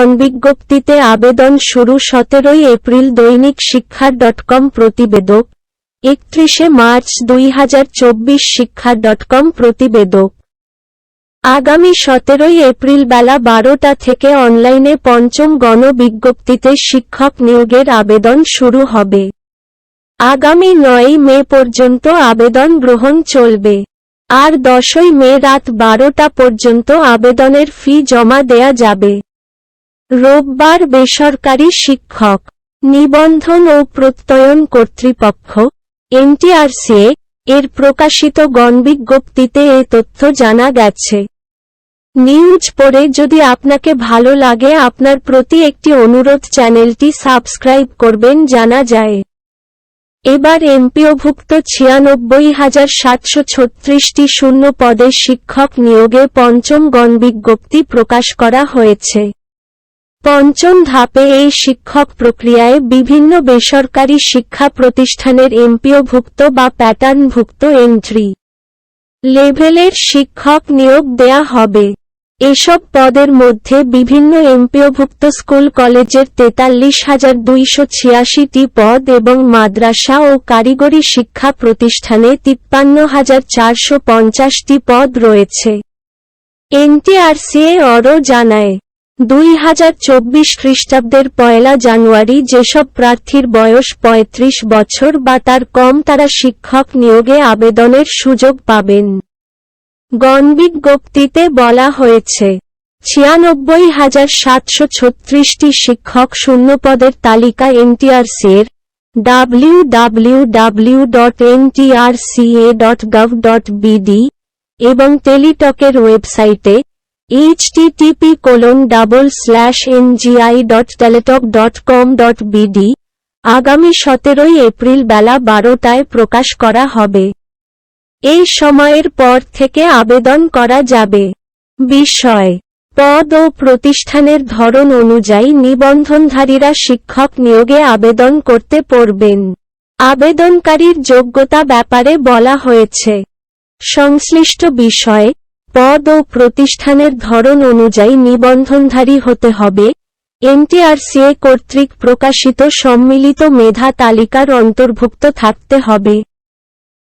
গণবিজ্ঞপ্তিতে আবেদন শুরু সতেরোই এপ্রিল দৈনিক শিক্ষা ডট কম প্রতিবেদক। একত্রিশে মার্চ দুই হাজার চব্বিশ শিক্ষা ডট কম প্রতিবেদক। আগামী সতেরোই এপ্রিল বেলা বারোটা থেকে অনলাইনে পঞ্চম গণবিজ্ঞপ্তিতে শিক্ষক নিয়োগের আবেদন শুরু হবে। আগামী নয়ই মে পর্যন্ত আবেদন গ্রহণ চলবে। আর দশই মে রাত বারোটা পর্যন্ত আবেদনের ফি জমা দেয়া যাবে। রোববার বেসরকারি শিক্ষক নিবন্ধন ও প্রত্যয়ন কর্তৃপক্ষ, এনটিআরসিএ, এর প্রকাশিত গণবিজ্ঞপ্তিতে এ তথ্য জানা গেছে। নিউজ পড়ে যদি আপনাকে ভালো লাগে আপনার প্রতি একটি অনুরোধ চ্যানেলটি সাবস্ক্রাইব করবেন জানা যায়। এবার এমপিওভুক্ত ছিয়ানব্বই হাজার সাতশো ছত্রিশটি শূন্য পদে শিক্ষক নিয়োগে পঞ্চম গণবিজ্ঞপ্তি প্রকাশ করা হয়েছে। পঞ্চম ধাপে এই শিক্ষক প্রক্রিয়ায় বিভিন্ন বেসরকারি শিক্ষা প্রতিষ্ঠানের এমপিওভুক্ত বা প্যাটার্নভুক্ত এন্ট্রি লেভেলের শিক্ষক নিয়োগ দেয়া হবে। এসব পদের মধ্যে বিভিন্ন এমপিওভুক্ত স্কুল কলেজের তেতাল্লিশ হাজার দুইশো ছিয়াশিটি পদ এবং মাদ্রাসা ও কারিগরি শিক্ষা প্রতিষ্ঠানে তিপ্পান্ন হাজার চারশো পঞ্চাশটি পদ রয়েছে। এনটিআরসিএ অরও জানায় দুই হাজার চব্বিশ খ্রিস্টাব্দের পয়লা জানুয়ারি যেসব প্রার্থীর বয়স ৩৫ বছর বা তার কম তারা শিক্ষক নিয়োগে আবেদনের সুযোগ পাবেন। গণবিজ্ঞপ্তিতে বলা হয়েছে, ছিয়ানব্বই হাজার সাতশো ছত্রিশটি শিক্ষক শূন্যপদের তালিকা এনটিআরসির W W W dot NTRCA dot gov dot এবং টেলিটকের ওয়েবসাইটে http colon double slash NGI dot Teletalk dot com dot BD আগামী সতেরোই এপ্রিল বেলা বারোটায় প্রকাশ করা হবে। এই সময়ের পর থেকে আবেদন করা যাবে। বিষয়, পদ ও প্রতিষ্ঠানের ধরন অনুযায়ী নিবন্ধনধারীরা শিক্ষক নিয়োগে আবেদন করতে পারবেন আবেদনকারীর যোগ্যতা ব্যাপারে বলা হয়েছে। সংশ্লিষ্ট বিষয়ে পদ ও প্রতিষ্ঠানের ধরন অনুযায়ী নিবন্ধনধারী হতে হবে। এনটিআরসিএ কর্তৃক প্রকাশিত সম্মিলিত মেধা তালিকার অন্তর্ভুক্ত থাকতে হবে।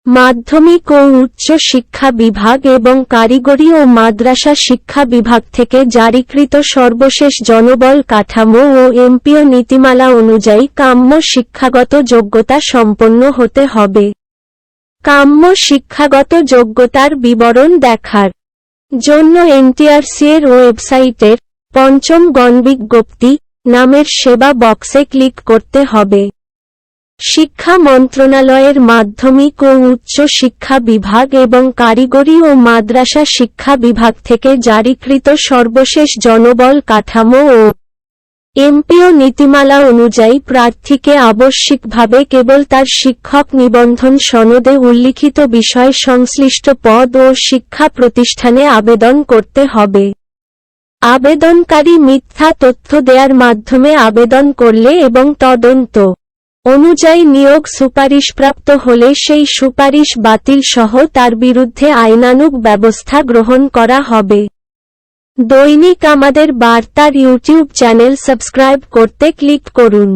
মাধ্যমিক ও উচ্চ শিক্ষা বিভাগ এবং কারিগরি ও মাদ্রাসা শিক্ষা বিভাগ থেকে জারিকৃত সর্বশেষ জনবল কাঠামো ও এমপিও নীতিমালা অনুযায়ী কাম্য শিক্ষাগত যোগ্যতা সম্পন্ন হতে হবে। কাম্য শিক্ষাগত যোগ্যতার বিবরণ দেখার জন্য এনটিআরসি এর ওয়েবসাইটের পঞ্চম গণবিজ্ঞপ্তি নামের সেবা বক্সে ক্লিক করতে হবে। শিক্ষা মন্ত্রণালয়ের মাধ্যমিক ও উচ্চ শিক্ষা বিভাগ এবং কারিগরি ও মাদ্রাসা শিক্ষা বিভাগ থেকে জারিকৃত সর্বশেষ জনবল কাঠামো ও এমপিও নীতিমালা অনুযায়ী প্রার্থীকে আবশ্যিকভাবে কেবল তার শিক্ষক নিবন্ধন সনদে উল্লিখিত বিষয় সংশ্লিষ্ট পদ ও শিক্ষা প্রতিষ্ঠানে আবেদন করতে হবে। আবেদনকারী মিথ্যা তথ্য দেওয়ার মাধ্যমে আবেদন করলে এবং তদন্ত অনুযায়ী নিয়োগ সুপারিশপ্রাপ্ত হলে সেই সুপারিশ বাতিল সহ তার বিরুদ্ধে আইনানুগ ব্যবস্থা গ্রহণ করা হবে। দৈনিক আমাদের বার্তার ইউটিউব চ্যানেল সাবস্ক্রাইব করতে ক্লিক করুন।